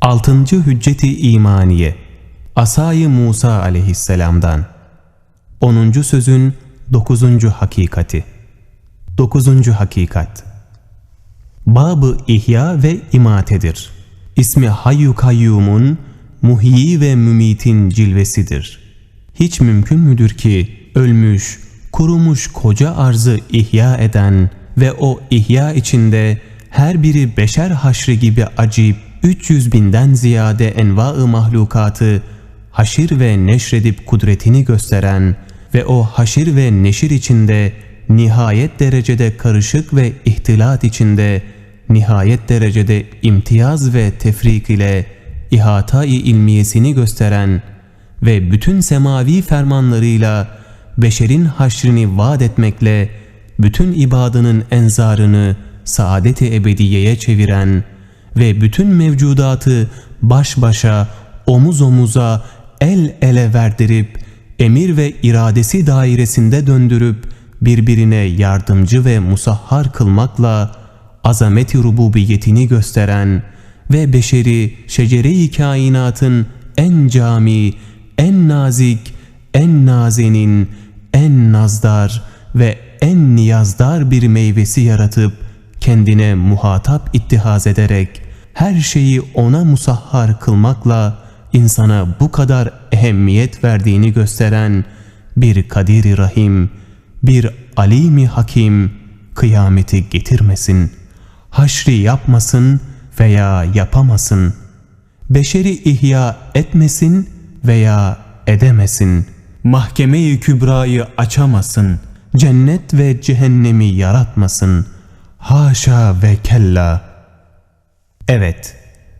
Altıncı Hücceti İmaniye Asay-ı Musa aleyhisselamdan 10. sözün 9. hakikati 9. hakikat Babı İhya ve İmatedir. İsmi Hayyu Kayyum'un muhyi ve mümitin cilvesidir. Hiç mümkün müdür ki ölmüş, kurumuş koca arzı ihya eden ve o ihya içinde her biri beşer haşrı gibi acip 300 binden ziyade enva-ı mahlukatı haşir ve neşredip kudretini gösteren ve o haşir ve neşir içinde nihayet derecede karışık ve ihtilat içinde nihayet derecede imtiyaz ve tefrik ile ihata-i ilmiyesini gösteren ve bütün semavi fermanlarıyla beşerin haşrini vaat etmekle bütün ibadının enzarını saadet-i ebediyeye çeviren ve bütün mevcudatı baş başa, omuz omuza, el ele verdirip, emir ve iradesi dairesinde döndürüp, birbirine yardımcı ve musahhar kılmakla azameti rububiyetini gösteren ve beşeri şecere-i kainatın en cami, en nazik, en nazenin, en nazdar ve en niyazdar bir meyvesi yaratıp kendine muhatap ittihaz ederek her şeyi ona musahhar kılmakla insana bu kadar ehemmiyet verdiğini gösteren bir kadiri rahim, bir alimi hakim kıyameti getirmesin, haşri yapmasın veya yapamasın, beşeri ihya etmesin veya edemesin, mahkeme-i kübrayı açamasın, cennet ve cehennemi yaratmasın, haşa ve kella. Evet,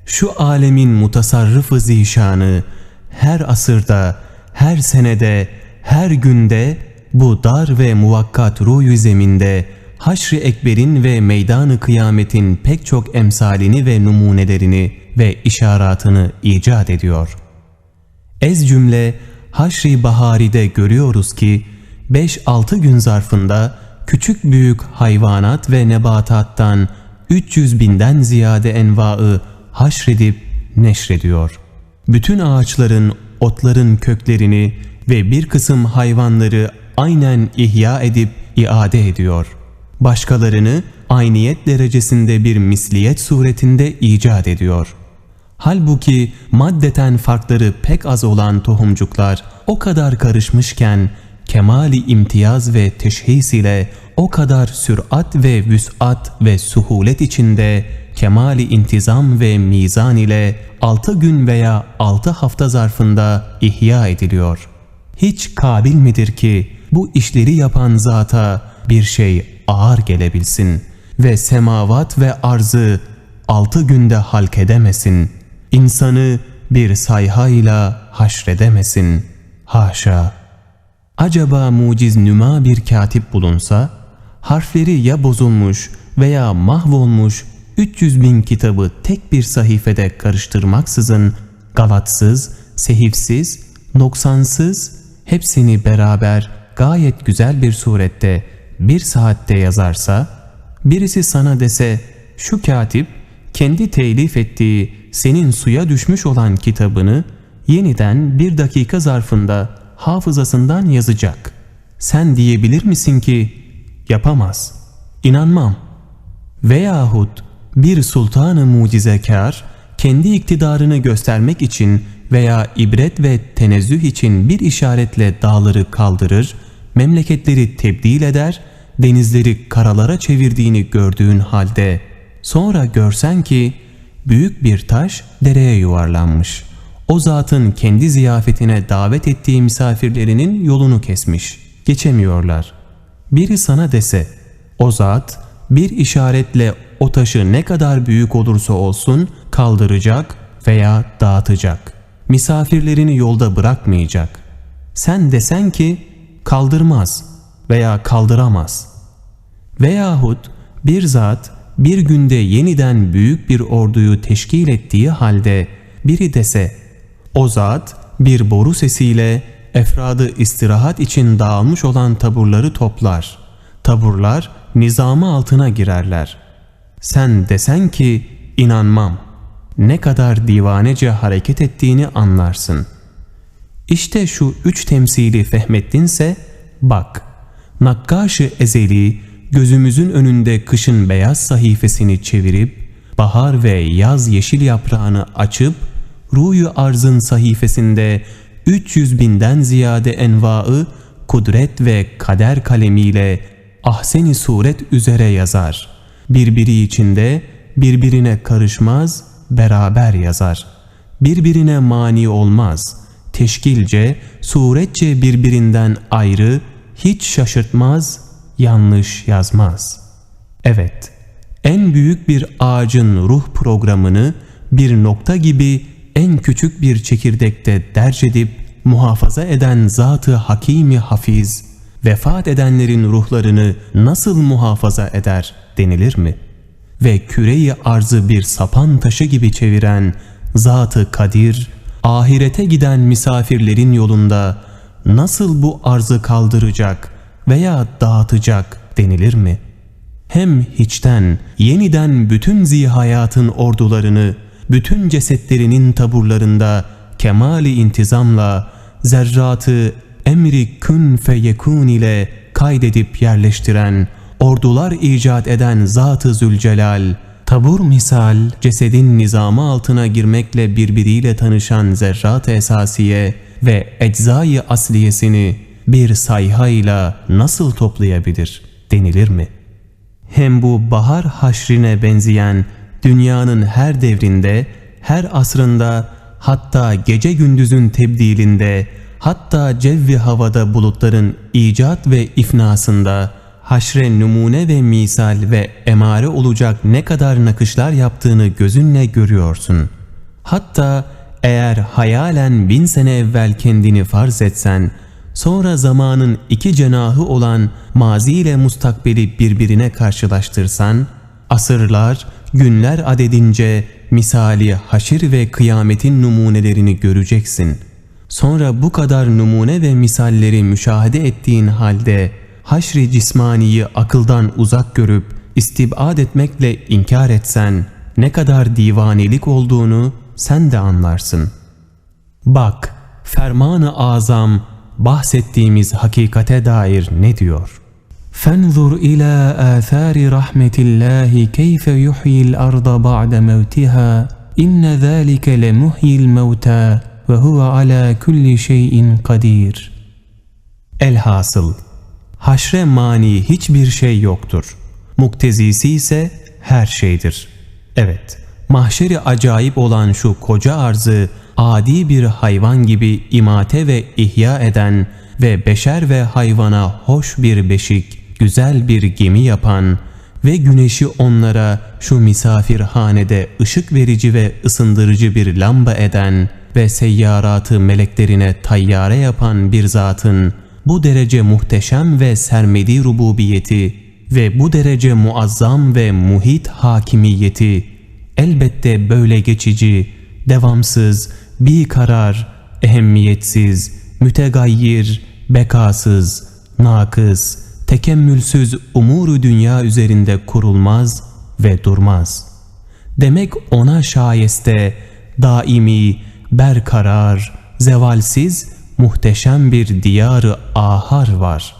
şu alemin mutasarrıfı zişanı her asırda, her senede, her günde bu dar ve muvakkat ruyu zeminde haşr-ı ekberin ve meydanı kıyametin pek çok emsalini ve numunelerini ve işaratını icat ediyor. Ez cümle haşr-ı baharide görüyoruz ki 5-6 gün zarfında küçük büyük hayvanat ve nebatattan 300 binden ziyade envaı haşredip neşrediyor. Bütün ağaçların, otların köklerini ve bir kısım hayvanları aynen ihya edip iade ediyor. Başkalarını ayniyet derecesinde bir misliyet suretinde icat ediyor. Halbuki maddeten farkları pek az olan tohumcuklar o kadar karışmışken kemali imtiyaz ve teşhis ile o kadar sürat ve vüs'at ve suhulet içinde kemali intizam ve mizan ile altı gün veya altı hafta zarfında ihya ediliyor. Hiç kabil midir ki bu işleri yapan zata bir şey ağır gelebilsin ve semavat ve arzı altı günde halk edemesin. İnsanı bir sayhayla haşredemesin. Haşa! Acaba muciz nüma bir katip bulunsa, harfleri ya bozulmuş veya mahvolmuş 300 bin kitabı tek bir sayfede karıştırmaksızın galatsız, sehifsiz, noksansız hepsini beraber gayet güzel bir surette bir saatte yazarsa, birisi sana dese şu katip kendi telif ettiği senin suya düşmüş olan kitabını yeniden bir dakika zarfında hafızasından yazacak. Sen diyebilir misin ki yapamaz, inanmam. Veyahut bir sultanı mucizekar kendi iktidarını göstermek için veya ibret ve tenezzüh için bir işaretle dağları kaldırır, memleketleri tebdil eder, denizleri karalara çevirdiğini gördüğün halde sonra görsen ki büyük bir taş dereye yuvarlanmış. O zatın kendi ziyafetine davet ettiği misafirlerinin yolunu kesmiş. Geçemiyorlar. Biri sana dese, o zat bir işaretle o taşı ne kadar büyük olursa olsun kaldıracak veya dağıtacak. Misafirlerini yolda bırakmayacak. Sen desen ki kaldırmaz veya kaldıramaz. Veyahut bir zat bir günde yeniden büyük bir orduyu teşkil ettiği halde biri dese o zat bir boru sesiyle efradı istirahat için dağılmış olan taburları toplar. Taburlar nizamı altına girerler. Sen desen ki inanmam ne kadar divanece hareket ettiğini anlarsın. İşte şu üç temsili fehmettinse bak, Nakkaş-ı Ezeli gözümüzün önünde kışın beyaz sayfasını çevirip bahar ve yaz yeşil yaprağını açıp ruyu arzın sayfasında 300 binden ziyade envaı kudret ve kader kalemiyle ahseni suret üzere yazar. Birbiri içinde birbirine karışmaz, beraber yazar. Birbirine mani olmaz. Teşkilce, suretçe birbirinden ayrı, hiç şaşırtmaz, yanlış yazmaz. Evet, en büyük bir ağacın ruh programını bir nokta gibi en küçük bir çekirdekte derc edip muhafaza eden zatı hakimi hafiz, vefat edenlerin ruhlarını nasıl muhafaza eder denilir mi? Ve küreyi arzı bir sapan taşı gibi çeviren zatı kadir, ahirete giden misafirlerin yolunda nasıl bu arzı kaldıracak veya dağıtacak denilir mi? Hem hiçten yeniden bütün zihayatın ordularını, bütün cesetlerinin taburlarında kemali intizamla zerratı emri kün feyekun ile kaydedip yerleştiren, ordular icat eden Zat-ı Zülcelal, tabur misal cesedin nizamı altına girmekle birbiriyle tanışan zerrat-ı esasiye ve eczayı asliyesini bir sayhayla nasıl toplayabilir denilir mi? Hem bu bahar haşrine benzeyen dünyanın her devrinde, her asrında, hatta gece gündüzün tebdilinde, hatta cevvi havada bulutların icat ve ifnasında, haşre numune ve misal ve emare olacak ne kadar nakışlar yaptığını gözünle görüyorsun. Hatta eğer hayalen bin sene evvel kendini farz etsen, sonra zamanın iki cenahı olan mazi ile mustakbeli birbirine karşılaştırsan, asırlar, günler adedince misali haşir ve kıyametin numunelerini göreceksin. Sonra bu kadar numune ve misalleri müşahede ettiğin halde haşri cismaniyi akıldan uzak görüp istibad etmekle inkar etsen ne kadar divanelik olduğunu sen de anlarsın. Bak, fermanı azam bahsettiğimiz hakikate dair ne diyor? فانظر إلى آثار رحمة الله كيف يحيي الأرض بعد موتها إن ذلك لمحيي الموتى وهو على كل شيء قدير Elhasıl haşre mani hiçbir şey yoktur. Muktezisi ise her şeydir. Evet, mahşeri acayip olan şu koca arzı adi bir hayvan gibi imate ve ihya eden ve beşer ve hayvana hoş bir beşik, güzel bir gemi yapan ve güneşi onlara şu misafirhanede ışık verici ve ısındırıcı bir lamba eden ve seyyaratı meleklerine tayyare yapan bir zatın bu derece muhteşem ve sermedi rububiyeti ve bu derece muazzam ve muhit hakimiyeti elbette böyle geçici, devamsız, bir karar, ehemmiyetsiz, mütegayyir, bekasız, nakız, tekemmülsüz umuru dünya üzerinde kurulmaz ve durmaz. Demek ona şayeste daimi, berkarar, zevalsiz, muhteşem bir diyarı ahar var.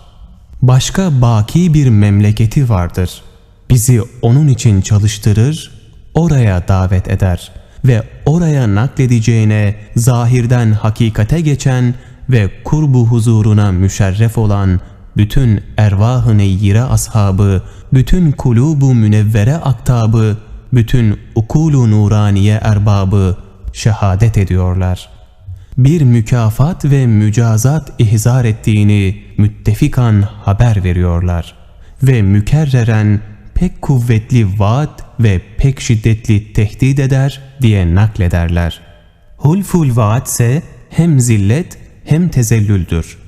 Başka baki bir memleketi vardır. Bizi onun için çalıştırır, oraya davet eder ve oraya nakledeceğine zahirden hakikate geçen ve kurbu huzuruna müşerref olan bütün ervah-ı neyyire ashabı, bütün kulubu münevvere aktabı, bütün ukulu nuraniye erbabı şehadet ediyorlar. Bir mükafat ve mücazat ihzar ettiğini müttefikan haber veriyorlar. Ve mükerreren pek kuvvetli vaat ve pek şiddetli tehdit eder diye naklederler. Hulful vaat ise hem zillet hem tezellüldür.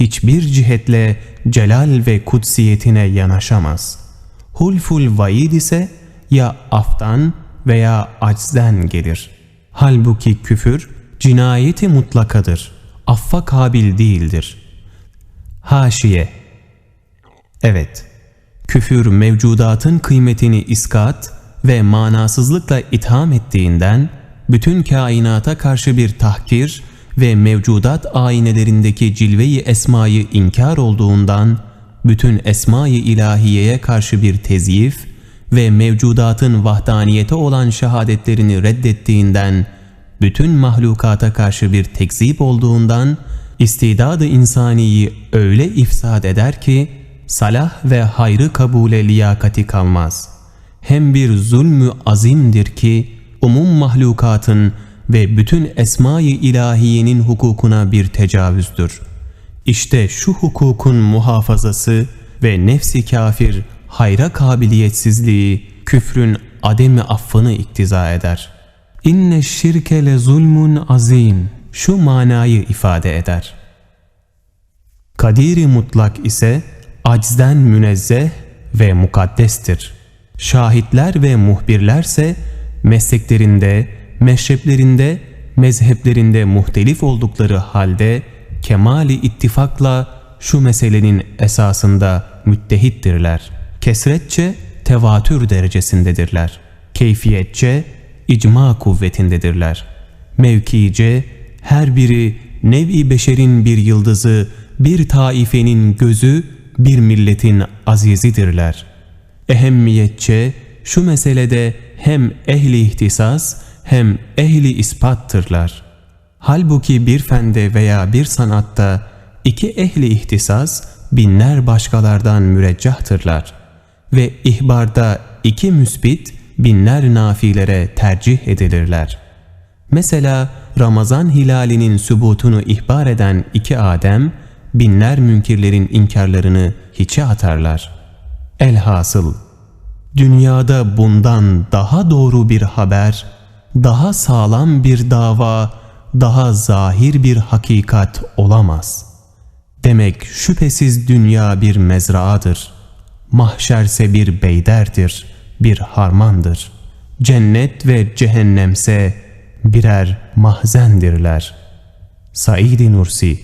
Hiçbir cihetle celal ve kutsiyetine yanaşamaz. Hulful vaid ise ya aftan veya aczden gelir. Halbuki küfür cinayeti mutlakadır. Affa kabil değildir. Haşiye Evet, küfür mevcudatın kıymetini iskat ve manasızlıkla itham ettiğinden bütün kainata karşı bir tahkir ve mevcudat aynelerindeki cilveyi esmayı inkar olduğundan bütün esmayı ilahiyeye karşı bir tezyif ve mevcudatın vahdaniyete olan şehadetlerini reddettiğinden bütün mahlukata karşı bir tekzip olduğundan istidadı insaniyi öyle ifsad eder ki salah ve hayrı kabule liyakati kalmaz. Hem bir zulmü azimdir ki umum mahlukatın ve bütün esma-i ilahiyenin hukukuna bir tecavüzdür. İşte şu hukukun muhafazası ve nefsi kafir hayra kabiliyetsizliği küfrün ademi affını iktiza eder. İnne şirke le zulmun azim şu manayı ifade eder. Kadiri mutlak ise aczden münezzeh ve mukaddestir. Şahitler ve muhbirlerse mesleklerinde, meşreplerinde, mezheplerinde muhtelif oldukları halde kemali ittifakla şu meselenin esasında müttehittirler. Kesretçe tevatür derecesindedirler. Keyfiyetçe icma kuvvetindedirler. Mevkice her biri nevi beşerin bir yıldızı, bir taifenin gözü, bir milletin azizidirler. Ehemmiyetçe şu meselede hem ehli ihtisas hem ehli ispattırlar. Halbuki bir fende veya bir sanatta iki ehli ihtisas binler başkalardan müreccahtırlar ve ihbarda iki müsbit binler nafilere tercih edilirler. Mesela Ramazan hilalinin sübutunu ihbar eden iki Adem, binler münkirlerin inkarlarını hiçe atarlar. Elhasıl, dünyada bundan daha doğru bir haber, daha sağlam bir dava, daha zahir bir hakikat olamaz. Demek şüphesiz dünya bir mezraadır. Mahşerse bir beyderdir, bir harmandır. Cennet ve cehennemse birer mahzendirler. Said-i Nursi